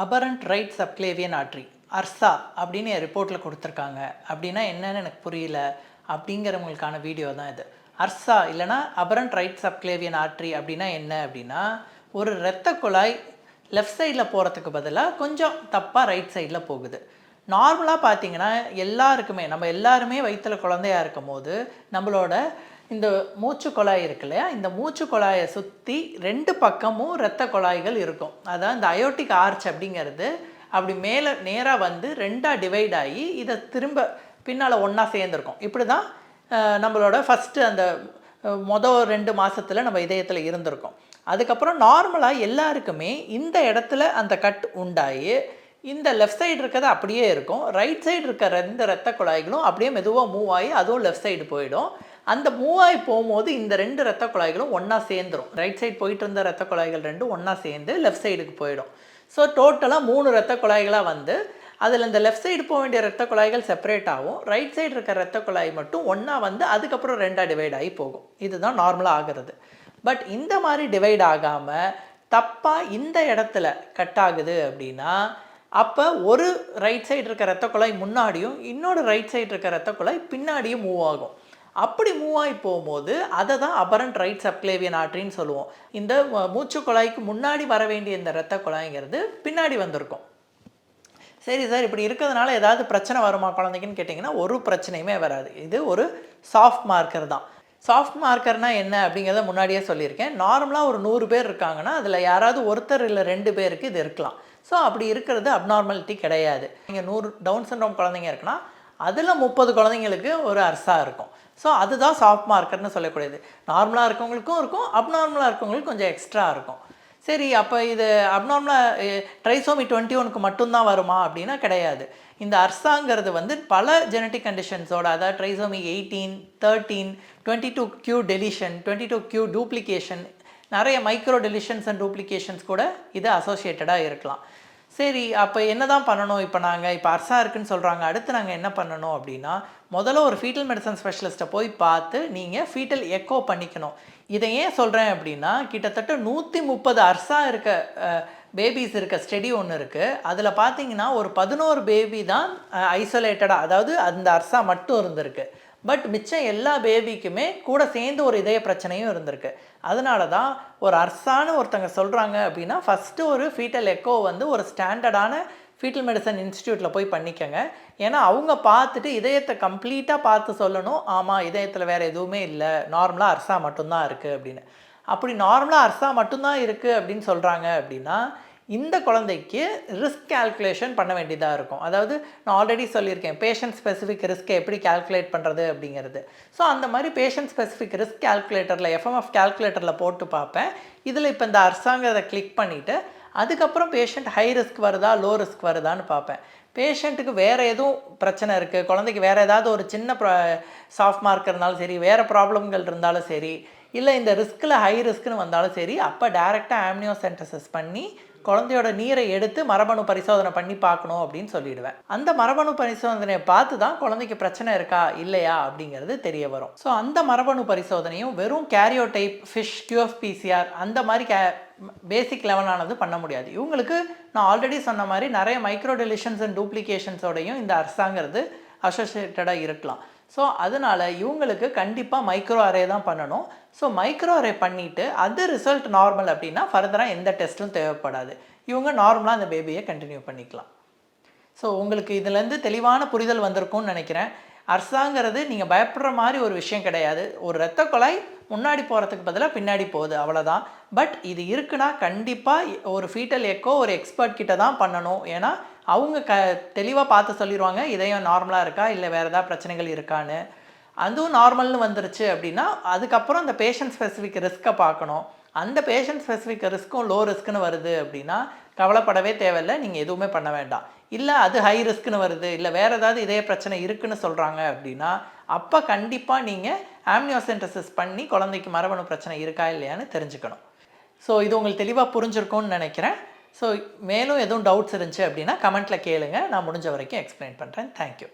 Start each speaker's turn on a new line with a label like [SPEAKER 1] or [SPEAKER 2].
[SPEAKER 1] Aberrant right subclavian artery ARSA அப்படின்னு ரிப்போர்ட்டில் கொடுத்துருக்காங்க. அப்படின்னா என்னன்னு எனக்கு புரியல. அப்படிங்கிறவங்களுக்கான வீடியோ தான் இது. அர்சா இல்லைனா அபரண்ட் ரைட் சப்க்ளேவியன் ஆட்ரி அப்படின்னா என்ன அப்படின்னா ஒரு இரத்த குழாய் லெஃப்ட் சைடில் போகிறதுக்கு பதிலாக கொஞ்சம் தப்பாக ரைட் சைடில் போகுது. நார்மலாக பார்த்தீங்கன்னா எல்லாருக்குமே நம்ம எல்லாருமே வயிற்றில் குழந்தையா இருக்கும் போது நம்மளோட இந்த மூச்சு குழாய் இருக்கு இல்லையா? இந்த மூச்சு குழாயை சுற்றி ரெண்டு பக்கமும் இரத்த குழாய்கள் இருக்கும். அதான் இந்த அயோட்டிக் ஆர்ச் அப்படிங்கிறது. அப்படி மேலே நேராக வந்து ரெண்டாக டிவைட் ஆகி இதை திரும்ப பின்னால் ஒன்றா சேர்ந்துருக்கும். இப்படி தான் நம்மளோட ஃபஸ்ட்டு அந்த மொதல் ரெண்டு மாதத்தில் நம்ம இதயத்தில் இருந்திருக்கோம். அதுக்கப்புறம் நார்மலாக எல்லாருக்குமே இந்த இடத்துல அந்த கட் உண்டாகி இந்த லெஃப்ட் சைடு இருக்கிறது அப்படியே இருக்கும். ரைட் சைடு இருக்கிற ரெண்டு ரத்த குழாய்களும் அப்படியே மெதுவாக மூவ் ஆகி அதுவும் லெஃப்ட் சைடு போயிடும். அந்த மூவ் ஆகி போகும்போது இந்த ரெண்டு ரத்த குழாய்களும் ஒன்றா சேர்ந்துடும் ரைட் சைடு போயிட்டு இருந்த ரத்த குழாய்கள் ரெண்டும் ஒன்றா சேர்ந்து லெஃப்ட் சைடுக்கு போயிடும். ஸோ டோட்டலாக மூணு ரத்த குழாய்களாக வந்து அதில் இந்த லெஃப்ட் சைடு போக வேண்டிய ரத்த குழாய்கள் செப்பரேட் ஆகும். ரைட் சைடு இருக்க ரத்த குழாய் மட்டும் ஒன்றா வந்து அதுக்கப்புறம் ரெண்டாக டிவைட் ஆகி போகும். இதுதான் நார்மலாக ஆகிறது. பட் இந்த மாதிரி டிவைட் ஆகாமல் தப்பாக இந்த இடத்துல கட் ஆகுது அப்படின்னா அப்போ ஒரு ரைட் சைடு இருக்க ரத்த குழாய் முன்னாடியும் இன்னொரு ரைட் சைடு இருக்க ரத்த குழாய் பின்னாடியும் மூவ் ஆகும். அப்படி மூவ் ஆகி போகும்போது அதை தான் அபரண்ட் ரைட் சப்க்ளேவியன் ஆட்ரின்னு சொல்லுவோம். இந்த மூச்சு குழாய்க்கு முன்னாடி வர வேண்டிய இந்த இரத்த குழாய்ங்கிறது பின்னாடி வந்திருக்கும். சரி சார் இப்படி இருக்கிறதுனால ஏதாவது பிரச்சனை வருமா குழந்தைக்குன்னு கேட்டிங்கன்னா ஒரு பிரச்சனையுமே வராது. இது ஒரு சாஃப்ட் மார்க்கர் தான். சாஃப்ட் மார்க்கர்னால் என்ன அப்படிங்கிறத முன்னாடியே சொல்லியிருக்கேன். நார்மலாக ஒரு நூறு பேர் இருக்காங்கன்னா அதில் யாராவது ஒருத்தர் இல்லை ரெண்டு பேருக்கு இது இருக்கலாம். ஸோ அப்படி இருக்கிறது அப்நார்மாலிட்டி கிடையாது. நீங்கள் நூறு டவுன் சிண்ட்ரோம் குழந்தைங்க இருக்குன்னா அதில் முப்பது குழந்தைங்களுக்கு ஒரு அர்சா இருக்கும். ஸோ அதுதான் சாஃப்ட் மார்க்கர்னு சொல்லக்கூடியது. நார்மலாக இருக்கவங்களுக்கும் இருக்கும் அப்நார்மலாக இருக்கவங்களுக்கு கொஞ்சம் எக்ஸ்ட்ரா இருக்கும். சரி அப்போ இது அப்நார்மலாக ட்ரைசோமி டுவெண்ட்டி ஒனுக்கு மட்டும்தான் வருமா? அப்படின்னா கிடையாது. இந்த அர்சாங்கிறது வந்து பல ஜெனட்டிக் கண்டிஷன்ஸோட அதாவது trisomy eighteen thirteen twenty two q deletion twenty two q duplication நிறைய மைக்ரோ டெலிஷன்ஸ் அண்ட் டூப்ளிகேஷன்ஸ் கூட இது அசோசியேட்டடாக இருக்கலாம். சரி அப்போ என்ன தான் பண்ணணும்? இப்போ நாங்கள் இப்போ அர்சா இருக்குன்னு சொல்கிறாங்க அடுத்து நாங்கள் என்ன பண்ணணும் அப்படின்னா முதல்ல ஒரு ஃபீட்டல் மெடிசன் ஸ்பெஷலிஸ்ட்டை போய் பார்த்து நீங்கள் ஃபீட்டல் எக்கோ பண்ணிக்கணும். இதை ஏன் சொல்கிறேன் அப்படின்னா கிட்டத்தட்ட நூற்றி முப்பது அர்சா இருக்க பேபிஸ் இருக்க ஸ்டடி ஒன்று இருக்குது அதில் பார்த்தீங்கன்னா ஒரு பதினோரு பேபி தான் ஐசோலேட்டடாக அதாவது அந்த அர்சா மட்டும் இருந்திருக்கு. பட் மிச்சம் எல்லா பேபிக்குமே கூட சேர்ந்து ஒரு இதய பிரச்சனையும் இருந்திருக்கு. அதனால தான் ஒரு அர்சான்னு ஒருத்தங்க சொல்கிறாங்க அப்படின்னா ஃபஸ்ட்டு ஒரு ஃபீட்டல் எக்கோ வந்து ஒரு ஸ்டாண்டர்டான ஃபீட்டல் மெடிசன் இன்ஸ்டியூட்டில் போய் பண்ணிக்கங்க. ஏன்னா அவங்க பார்த்துட்டு இதயத்தை கம்ப்ளீட்டாக பார்த்து சொல்லணும். ஆமாம் இதயத்தில் வேறு எதுவுமே இல்லை. நார்மலாக அர்சா மட்டும்தான் இருக்குது அப்படின்னு. அப்படி நார்மலாக அர்சா மட்டும்தான் இருக்குது அப்படின்னு சொல்கிறாங்க அப்படின்னா இந்த குழந்தைக்கு ரிஸ்க் கால்குலேஷன் பண்ண வேண்டியதாக இருக்கும். அதாவது நான் ஆல்ரெடி சொல்லியிருக்கேன் பேஷண்ட் ஸ்பெசிஃபிக் ரிஸ்க்கை எப்படி கால்குலேட் பண்ணுறது அப்படிங்கிறது. ஸோ அந்த மாதிரி பேஷண்ட் ஸ்பெசிஃபிக் ரிஸ்க் கால்குலேட்டரில் எஃப்எம்எஃப் கால்குலேட்டரில் போட்டு பார்ப்பேன். இதில் இப்போ இந்த அரசாங்கத்தை கிளிக் பண்ணிவிட்டு அதுக்கப்புறம் பேஷண்ட் ஹை ரிஸ்க் வருதா லோ ரிஸ்க் வருதான்னு பார்ப்பேன். பேஷண்ட்டுக்கு வேறு எதுவும் பிரச்சனை இருக்குது குழந்தைக்கு வேறு ஏதாவது ஒரு சின்ன ப்ரா சாஃப்ட் மார்க் இருந்தாலும் சரி வேறு ப்ராப்ளம்கள் இருந்தாலும் சரி இல்லை இந்த ரிஸ்கில் ஹை ரிஸ்க்குன்னு வந்தாலும் சரி அப்போ டேரெக்டாக ஆம்னியோசென்டசிஸ் பண்ணி குழந்தையோட நீரை எடுத்து மரபணு பரிசோதனை பண்ணி பார்க்கணும் அப்படின்னு சொல்லிடுவேன். அந்த மரபணு பரிசோதனையை பார்த்து தான் குழந்தைக்கு பிரச்சனை இருக்கா இல்லையா அப்படிங்கிறது தெரிய வரும். ஸோ அந்த மரபணு பரிசோதனையும் வெறும் கேரியோடைப் ஃபிஷ் கியூஎஃபிசிஆர் அந்த மாதிரி கே பேசிக் லெவலானது பண்ண முடியாது. இவங்களுக்கு நான் ஆல்ரெடி சொன்ன மாதிரி நிறைய மைக்ரோ டெலிஷன்ஸ் அண்ட் டூப்ளிகேஷன்ஸோடையும் இந்த அரசாங்கிறது அசோசியேட்டடாக இருக்கலாம். ஸோ அதனால் இவங்களுக்கு கண்டிப்பாக மைக்ரோ அரே தான் பண்ணணும். ஸோ மைக்ரோ அரே பண்ணிவிட்டு அது ரிசல்ட் நார்மல் அப்படின்னா ஃபர்தராக எந்த டெஸ்ட்டும் தேவைப்படாது. இவங்க நார்மலாக அந்த பேபியை கண்டினியூ பண்ணிக்கலாம். ஸோ உங்களுக்கு இதுலேருந்து தெளிவான புரிதல் வந்திருக்கும்னு நினைக்கிறேன். அரசாங்கிறது நீங்கள் பயப்படுற மாதிரி ஒரு விஷயம் கிடையாது. ஒரு இரத்த குழாய் முன்னாடி போகிறதுக்கு பதிலாக பின்னாடி போகுது அவ்வளோதான் பட் இது இருக்குன்னா கண்டிப்பாக ஒரு ஃபீட்டல் எக்கோ ஒரு எக்ஸ்பர்ட் கிட்ட தான் பண்ணணும். ஏன்னா அவங்க க தெளிவாக பார்த்து சொல்லிடுவாங்க இதயம் நார்மலாக இருக்கா இல்லை வேறு ஏதாவது பிரச்சனைகள் இருக்கான்னு. அதுவும் நார்மல்னு வந்துருச்சு அப்படின்னா அதுக்கப்புறம் அந்த பேஷண்ட் ஸ்பெசிஃபிக் ரிஸ்க்கை பார்க்கணும். அந்த பேஷண்ட் ஸ்பெசிஃபிக் ரிஸ்க்கும் லோ ரிஸ்க்குன்னு வருது அப்படின்னா கவலைப்படவே தேவையில்லை நீங்கள் எதுவுமே பண்ண வேண்டாம். இல்லை அது ஹை ரிஸ்க்குன்னு வருது இல்லை வேறு ஏதாவது இதே பிரச்சனை இருக்குன்னு சொல்கிறாங்க அப்படின்னா அப்போ கண்டிப்பாக நீங்கள் ஆம்னியோசென்டசிஸ் பண்ணி குழந்தைக்கு மரபணு பிரச்சனை இருக்கா இல்லையான்னு தெரிஞ்சுக்கணும். ஸோ இது உங்களுக்கு தெளிவாக புரிஞ்சிருக்கும்னு நினைக்கிறேன். ஸோ மேலும் எதுவும் டவுட்ஸ் இருந்துச்சு அப்படின்னா கமெண்ட்டில் கேளுங்க. நான் முடிஞ்ச வரைக்கும் எக்ஸ்பிளைன் பண்ணுறேன் தேங்க்யூ